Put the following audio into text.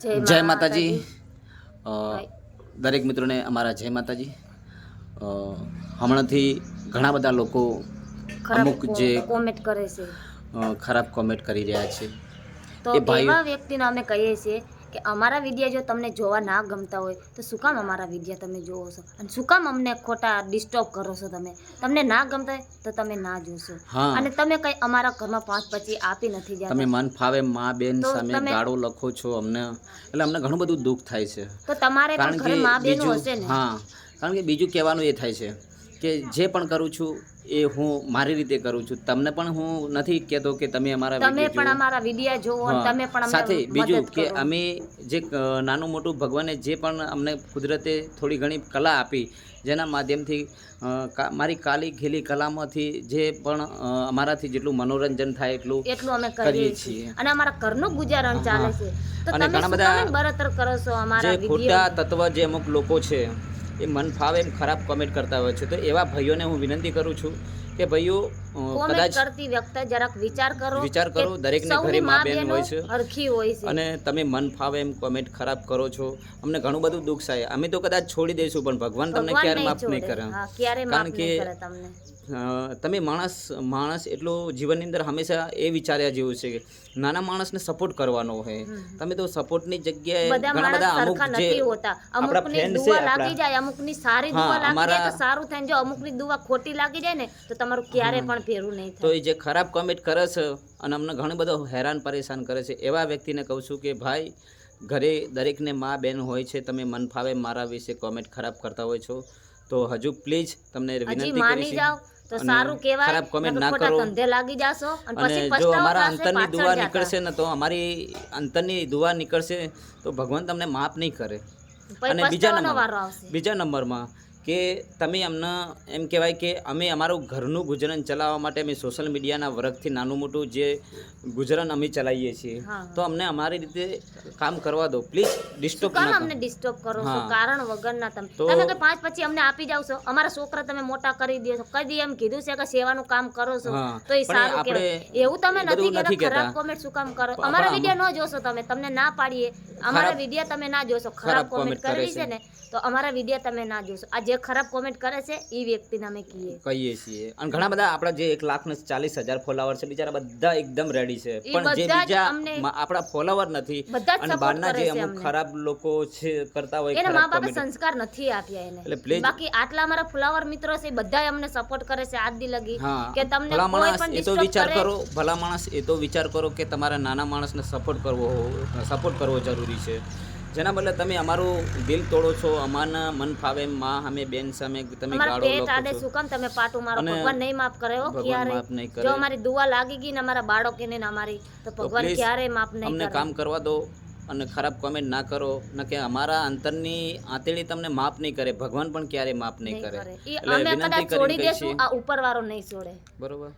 જય માતાજી. દરેક મિત્રોને અમારા જય માતાજી. હમણાંથી ઘણા બધા લોકો અમુક જે કોમેન્ટ કરે છે. ખરાબ કોમેન્ટ કરી રહ્યા છે. તો એવા વ્યક્તિને અમે કહીએ છીએ કે અમારા વીડિયો જો તમને જોવા ના ગમતા હોય તો શું કામ અમારા વીડિયો તમે જોવો છો? અને શું કામ અમને ખોટા ડિસ્ટર્બ કરો છો તમે? તમને ના ગમતા હોય તો તમે ના જોશો. અને તમે કઈ અમારા ઘરમાં પાંચ પછી આપી નથી તમે મન ફાવે મા બેન સામે ગાળો લખો છો અમને. એટલે અમને ઘણું બધું દુઃખ થાય છે. તો તમારે પણ ઘરે મા બેન હશે ને? હા. કારણ કે બીજું કહેવાનું એ થાય છે કે જે પણ કરું છું એ હું મારી રીતે કરું છું. તમને પણ હું નથી કહેતો કે તમે અમારા તમે પણ અમારા વિડિયા જોવો તમે પણ સાથે બીજું કે અમે જે નાનું મોટું ભગવાને જે પણ અમને કુદરતે થોડી ઘણી કલા આપી જેના માધ્યમથી મારી કાલી ઘેલી કલામાંથી જે પણ અમારાથી જેટલું મનોરંજન થાય એટલું એટલું અમે કરીએ છીએ. અને અમારા ઘરનું ગુજારણ ચાલે છે. અને ઘણા બધા બરતર કરો છો જે અમારા ખોટા તત્વ જે અમુક લોકો છે એ મન ફાવે એમ ખરાબ કોમેન્ટ કરતા હોય છે. તો એવા ભાઈઓને હું વિનંતી કરું છું કે ભાઈઓ કદાચ કરતી વખતે જરાક વિચાર કરો વિચાર કરો, દરેકને ઘરે મા મા બેન હોય છે. હરખી હોય છે. અને તમે મન ફાવે એમ કોમેન્ટ ખરાબ કરો છો. અમને ઘણું બધું દુઃખ થાય. અમે તો કદાચ છોડી દઈશું પણ ભગવાન તમને ક્યારે માફ નહીં કરે. કારણ કે તમે માણસ માણસ એટલો જીવનની અંદર હંમેશા એ વિચાર્યા જેવું છે કે નાના માણસને સપોર્ટ કરવાનો હોય. તમે તો સપોર્ટની જગ્યાએ ઘણા બધા અમુક જે આપણા અમુકની friend છે આપણા. લાગી જાય અમુકની સારી દુવા લાગી જાય તો સારું થાય. જો અમુકની દુવા ખોટી લાગી જાય ને તો તમારું ક્યારે પણ નહીં તો એ જે ખરાબ કોમેન્ટ કરે છે અને અમને ઘણો બધો હેરાન પરેશાન કરે છે એવા વ્યક્તિને કહું છું કે ભાઈ ઘરે દરેકને મા બેન હોય છે તમે મન ફાવે મારા વિશે કોમેન્ટ ખરાબ કરતા હોય છો તો હજુ પ્લીઝ તમને વિનંતી કરી જાઓ તો સારું કહેવાય ખરાબ કોમેન્ટ ના કરો. ધંધે લાગી જાશો અને પછી જો અમારા અંતરની દુવા નીકળશે ને તો અમારી અંતરની દુવા નીકળશે તો ભગવાન તમને માફ નહીં કરે. અને બીજા નંબર બીજા નંબરમાં કે તમે અમને એમ કહેવાય કે અમે અમારું ઘરનું ગુજરાન ચલાવવા માટે અમે સોશિયલ મીડિયાના વર્ગથી નાનું મોટું જે ગુજરાન અમે ચલાવીએ છીએ. તો અમને અમારી રીતે કામ કરવા દો. પ્લીઝ ડિસ્ટર્બ ના અમને ડિસ્ટર્બ કરો? છો કારણ વગરના તમે? તમે કે પાંચ પછી અમને આપી જાવ છો. અમારા છોકરા તમે મોટા કરી દો છો. કદી એમ કીધું છે કે સેવાનું કામ કરો છો? તો એ સારું કહેવાય. એવું તમે નથી કે ખરાબ કોમેન્ટ શું કામ કરો? અમારા વિડિયો ન જોશો તમે. તમને ના પાડીએ. અમારા વિડિયો તમે ના જોશો. ખરાબ કોમેન્ટ કરે કરેલી છે. છે. ને તો અમારા વિડિયો તમે ના જોશો. આ જે ખરાબ કોમેન્ટ કરે છે એ વ્યક્તિને અમે કહીએ. કહીએ છીએ. અને ઘણા બધા આપણા જે એક લાખ ને ચાલીસ હજાર ફોલોવર છે બિચારા બધા એકદમ રેડી છે. પણ જે બીજા આપણા ફોલોવર નથી અને બહારના જે અમુક ખરાબ લોકો છે કરતા હોય એને મા બાપે સંસ્કાર નથી આપ્યા એને. એટલે બાકી આટલા અમારા ફોલોવર મિત્રો છે બધા અમને સપોર્ટ કરે છે આજ દી લગી. કે તમને કોઈ પણ એ તો વિચાર કરો ભલા માણસ એ તો વિચાર કરો કે તમારા નાના માણસને સપોર્ટ કરવો સપોર્ટ કરવો જરૂરી છે. જેના બદલે તમે અમારું દિલ તોડો છો અમારના મન ફાવે માં અમે બેન સામે તમે ગાળો પેટ આડે શું કામ? તમે પાટો મારો ભગવાન નહીં માફ કરે હો ક્યારે? કરે. જો અમારી દુઆ લાગી ગઈ ને અમારા બાળકોને ને અમારી તો ભગવાન ક્યારે માફ નહીં અમને કામ કરવા દો અને ખરાબ કોમેન્ટ ના કરો ન કે અમારા અંતરની આંતળી તમને માફ નહીં કરે ભગવાન પણ ક્યારે માફ નહીં કરે. કરે. અમે કદાચ છોડી દેશું આ ઉપરવાળો નહીં છોડે. બરોબર.